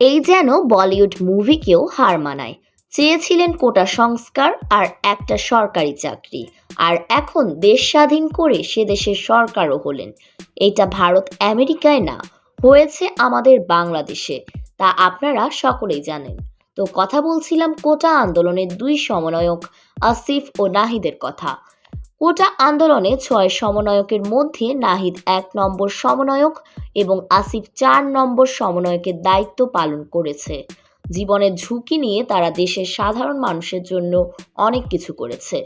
এই যেন বলিউড মুভিকেও হার মানায়। চেয়েছিলেন কোটা সংস্কার আর একটা সরকারি চাকরি। আর এখন দেশ স্বাধীন করে সে দেশের সরকারও হলেন। এটা ভারত আমেরিকায় না, হয়েছে আমাদের বাংলাদেশে। তা আপনারা সকলেই জানেন। তো কথা বলছিলাম কোটা আন্দোলনের দুই সমন্বয়ক আসিফ ও নাহিদের কথা। কোটা আন্দোলনে ছয় সমন্বয়কের মধ্যে নাহিদ এক নম্বর সমন্বয়ক এবং আসিফ চার নম্বর সমন্বয়কের দায়িত্ব পালন করেছে। জীবনের ঝুঁকি নিয়ে তারা দেশের সাধারণ মানুষের জন্য অনেক কিছু করেছে।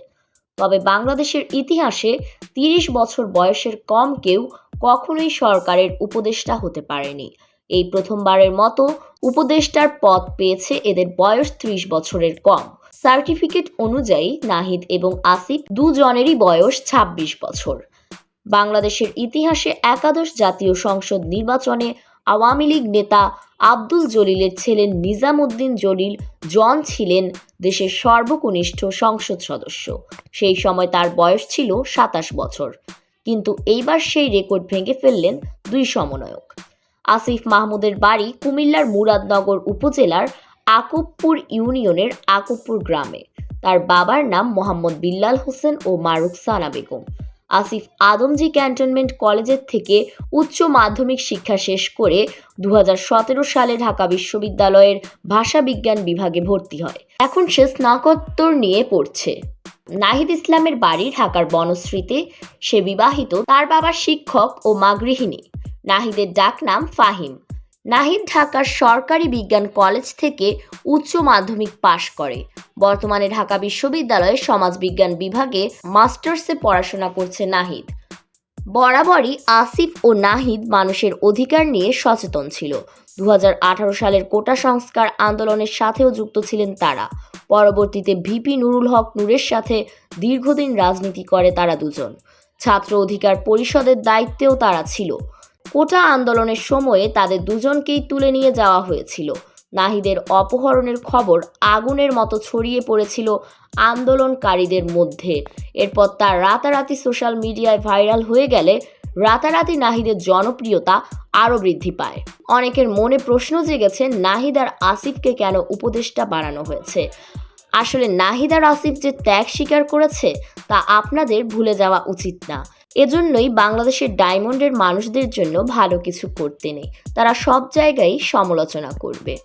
তবে বাংলাদেশের ইতিহাসে তিরিশ বছর বয়সের কম কেউ কখনোই সরকারের উপদেষ্টা হতে পারেনি। এই প্রথমবারের মতো উপদেষ্টার পদ পেয়েছে এদের বয়স ত্রিশ বছরের কম। সার্টিফিকেট অনুযায়ী নাহিদ এবং আসিফ দুজনেরই বয়স ২৬ বছর। বাংলাদেশের ইতিহাসে একাদশ জাতীয় সংসদ নির্বাচনে আওয়ামী লীগ নেতা আব্দুল জলিলের ছেলে নিজামুদ্দিন জলিল জন ছিলেন দেশের সর্বকনিষ্ঠ সংসদ সদস্য। সেই সময় তার বয়স ছিল সাতাশ বছর। কিন্তু এইবার সেই রেকর্ড ভেঙে ফেললেন দুই সমন্বয়ক। আসিফ মাহমুদের বাড়ি কুমিল্লার মুরাদনগর উপজেলার আকুবপুর ইউনিয়নের আকুবপুর গ্রামে। তার বাবার নাম মোহাম্মদ বিল্লাল হোসেন ও মা রুকসানা বেগম। আসিফ আদমজি ক্যান্টনমেন্ট কলেজের থেকে উচ্চ মাধ্যমিক শিক্ষা শেষ করে দু হাজার সতেরো সালে ঢাকা বিশ্ববিদ্যালয়ের ভাষা বিজ্ঞান বিভাগে ভর্তি হয়। এখন সে স্নাতকোত্তর নিয়ে পড়ছে। নাহিদ ইসলামের বাড়ি ঢাকার বনশ্রীতে। সে বিবাহিত, তার বাবা শিক্ষক ও মা গৃহিণী। নাহিদের ডাক নাম ফাহিম। নাহিদ ঢাকার সরকারি বিজ্ঞান কলেজ থেকে উচ্চ মাধ্যমিক পাশ করে। বর্তমানে ঢাকা বিশ্ববিদ্যালয়ে সমাজবিজ্ঞান বিভাগে মাস্টার্সে পড়াশোনা করছে নাহিদ। বরাবরই আসিফ ও নাহিদ মানুষের অধিকার নিয়ে সচেতন ছিল। দু হাজার আঠারো সালের কোটা সংস্কার আন্দোলনের সাথেও যুক্ত ছিলেন তারা। পরবর্তীতে ভিপি নুরুল হক নূরের সাথে দীর্ঘদিন রাজনীতি করে তারা দুজন। ছাত্র অধিকার পরিষদের দায়িত্বেও তারা ছিল। কোটা আন্দোলনের সময়ে তাদের দুজনকেই তুলে নিয়ে যাওয়া হয়েছিল। নাহিদের অপহরণের খবর আগুনের মতো ছড়িয়ে পড়েছিল আন্দোলনকারীদের মধ্যে। এরপর তার রাতারাতি সোশ্যাল মিডিয়ায় ভাইরাল হয়ে গেলে রাতারাতি নাহিদের জনপ্রিয়তা আরও বৃদ্ধি পায়। অনেকের মনে প্রশ্ন জেগেছে, নাহিদ আর আসিফকে কেন উপদেষ্টা বানানো হয়েছে? আসলে নাহিদ আর আসিফ যে ত্যাগ স্বীকার করেছে, তা আপনাদের ভুলে যাওয়া উচিত না। এজন্যই বাংলাদেশের ডায়মন্ডের মানুষদের জন্য ভালো কিছু করতে নেই। তারা সব জায়গায় সমালোচনা করবে।